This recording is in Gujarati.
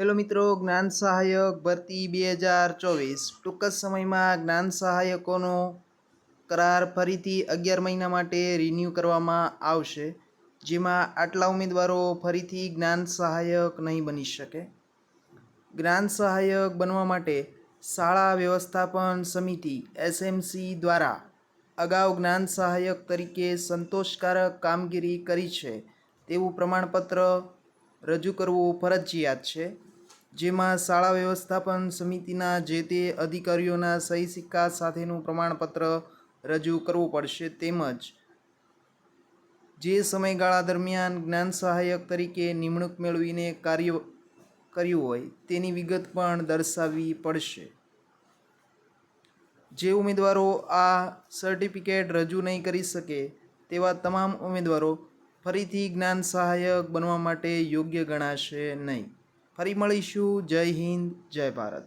હેલો મિત્રો, જ્ઞાન સહાયક ભરતી બે હજાર ચોવીસ. ટૂંક જ સમયમાં જ્ઞાન સહાયકોનો કરાર ફરીથી અગિયાર મહિના માટે રિન્યૂ કરવામાં આવશે, જેમાં આટલા ઉમેદવારો ફરીથી જ્ઞાન સહાયક નહીં બની શકે. જ્ઞાન સહાયક બનવા માટે શાળા વ્યવસ્થાપન સમિતિ એસએમસી દ્વારા અગાઉ જ્ઞાન સહાયક તરીકે સંતોષકારક કામગીરી કરી છે, તેવું પ્રમાણપત્ર રજૂ કરવું ફરજિયાત છે. જેમાં શાળા વ્યવસ્થાપન સમિતિના જે તે અધિકારીઓના સહી સિક્કા સાથેનું પ્રમાણપત્ર રજૂ કરવું પડશે તેમજ જે સમયગાળા દરમિયાન જ્ઞાન સહાયક તરીકે નિમણૂક મેળવીને કાર્ય કર્યું હોય તેની વિગત પણ દર્શાવવી પડશે. જે ઉમેદવારો આ સર્ટિફિકેટ રજૂ નહીં કરી શકે તેવા તમામ ઉમેદવારો ફરીથી જ્ઞાન સહાયક બનવા માટે યોગ્ય ગણાશે નહીં. ફરી મળીશું. જય હિન્દ જય ભારત.